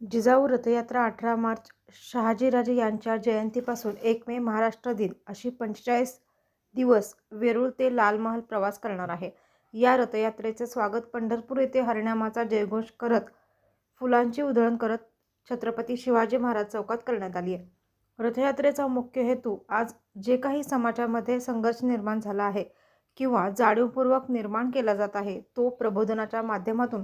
जिजाऊ रथयात्रा अठरा मार्च शहाजीराजे यांच्या जयंतीपासून एक मे महाराष्ट्र दिन अशी पंचेचाळीस दिवस वेरूळ ते लालमहाल प्रवास करणार आहे. या रथयात्रेचे स्वागत पंढरपूर येथे हरिणामाचा जयघोष करत फुलांची उधळण करत छत्रपती शिवाजी महाराज चौकात करण्यात आली आहे. रथयात्रेचा मुख्य हेतू आज जे काही समाजामध्ये संघर्ष निर्माण झाला आहे किंवा जाणीवपूर्वक निर्माण केला जात आहे तो प्रबोधनाच्या माध्यमातून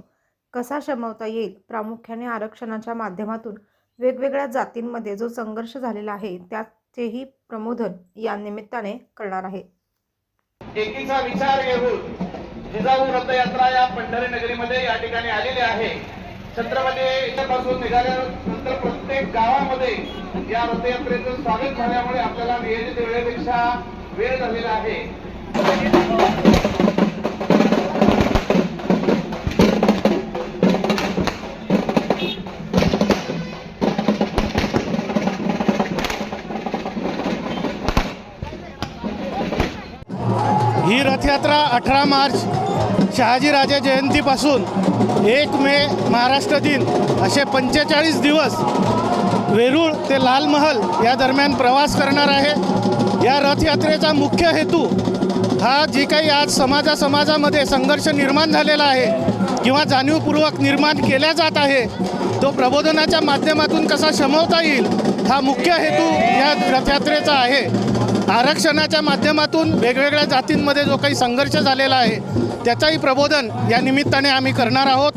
कसा शमवता येईल? प्रामुख्याने आरक्षणाच्या माध्यमातून वेगवेगळ्या जातींमध्ये जो संघर्ष झालेला आहे त्याचेही प्रमोदन या निमित्ताने करणार आहे. एकीचा विचार घेऊन जिजाऊ रथयात्रा या पंढरी नगरीमध्ये या ठिकाणी आलेली आहे. छत्रपती पासून निघाल्यानंतर प्रत्येक गावामध्ये या रथयात्रेचं स्वागत झाल्यामुळे आपल्याला नियोजित वेळेपेक्षा वेळ झालेला आहे. ही रथयात्रा अठरा मार्च शहाजीराजे जयंतीपासून एक मे महाराष्ट्र दिन असे पंचेचाळीस दिवस वेरूळ ते लालमहल या दरम्यान प्रवास करणार आहे. या रथयात्रेचा मुख्य हेतू हा जी काही आज समाजा समाजामध्ये संघर्ष निर्माण झालेला आहे किंवा जाणीवपूर्वक निर्माण केला जात आहे तो प्रबोधनाच्या माध्यमातून कसा शमवता येईल हा मुख्य हेतू या रथयात्रेचा आहे. आरक्षणाच्या माध्यमातून वेगवेगळ्या जातींमध्ये जो काही संघर्ष झालेला आहे त्याचाही प्रबोधन या निमित्ताने आम्ही करणार आहोत.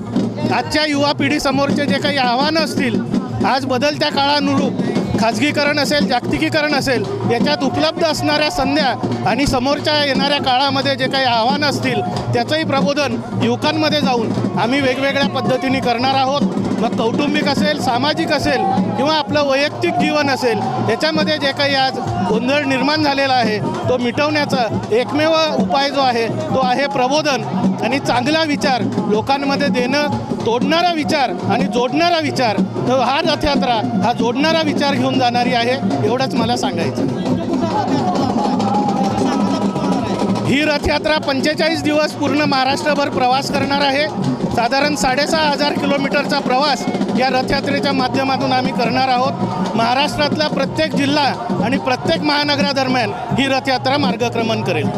आजच्या युवा पिढीसमोरचे जे काही आव्हानं असतील आज बदलत्या काळानुरूप खाजगीकरण असेल जागतिकीकरण असेल याच्यात उपलब्ध असणाऱ्या संध्या आणि समोरच्या येणाऱ्या काळामध्ये जे काही आव्हानं असतील त्याचंही प्रबोधन युवकांमध्ये जाऊन आम्ही वेगवेगळ्या पद्धतीने करणार आहोत. मग कौटुंबिक असेल सामाजिक असेल किंवा आपलं वैयक्तिक जीवन असेल याच्यामध्ये जे काही आज गोंधळ निर्माण झालेला आहे तो मिटवण्याचा एकमेव उपाय जो आहे तो आहे प्रबोधन. आणि चांगला विचार लोकांमध्ये देणं तोडणारा विचार आणि जोडणारा विचार तर हा रथयात्रा हा जोडणारा विचार घेऊन जाणारी आहे एवढंच मला सांगायचं ही रथयात्रा पंचेचाळीस दिवस पूर्ण महाराष्ट्रभर प्रवास करणार आहे. साधारण साडेसहा हजार किलोमीटरचा प्रवास या रथयात्रेच्या माध्यमातून आम्ही करणार आहोत. महाराष्ट्रातला प्रत्येक जिल्हा आणि प्रत्येक महानगरादरम्यान ही रथयात्रा मार्गक्रमण करेल.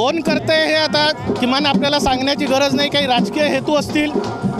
कोण करते हे आता किमान आपल्याला सांगण्याची गरज नाही. काही राजकीय हेतू असतील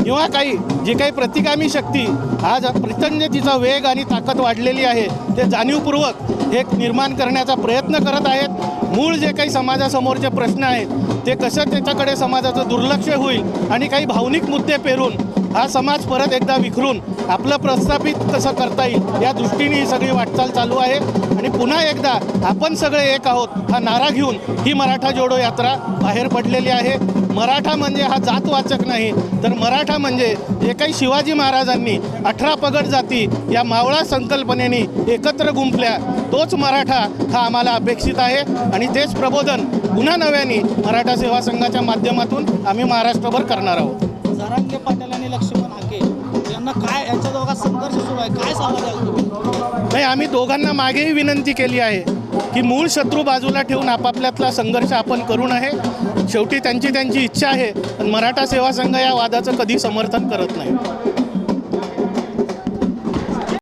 किंवा काही जी काही प्रतिगामी शक्ती आज प्रचंड तिचा वेग आणि ताकद वाढलेली आहे ते जाणीवपूर्वक हे निर्माण करण्याचा प्रयत्न करत आहेत. मूळ जे काही समाजासमोरचे प्रश्न आहेत ते कसं त्याच्याकडे समाजाचं दुर्लक्ष होईल आणि काही भावनिक मुद्दे पेरून हा समाज परत एकदा विखरून आपलं प्रस्थापित कसं करता येईल या दृष्टीने ही सगळी वाटचाल चालू आहे. आणि पुन्हा एकदा आपण सगळे एक आहोत हा नारा घेऊन ही मराठा जोडो यात्रा बाहेर पडलेली आहे. मराठा म्हणजे हा जातवाचक नाही तर मराठा म्हणजे जे काही शिवाजी महाराजांनी अठरा पगड जाती या मावळा संकल्पनेने एकत्र गुंफल्या तोच मराठा हा आम्हाला अपेक्षित आहे. आणि तेच प्रबोधन पुन्हा नव्याने मराठा सेवा संघाच्या माध्यमातून आम्ही महाराष्ट्रभर करणार आहोत. जरांगे पाटील आणि लक्ष्मण हाके यांना काय यांच्या दोघात संघर्ष सुरू आहे? काय सांगा द्याल तुम्ही नाही आम्ही दोघांना मागेही विनंती केली आहे की मूळ शत्रू बाजूला ठेवून आपापल्यातला संघर्ष आपण करू नये. शेवटी त्यांची त्यांची इच्छा आहे. पण मराठा सेवा संघ या वादाचं कधी समर्थन करत नाही.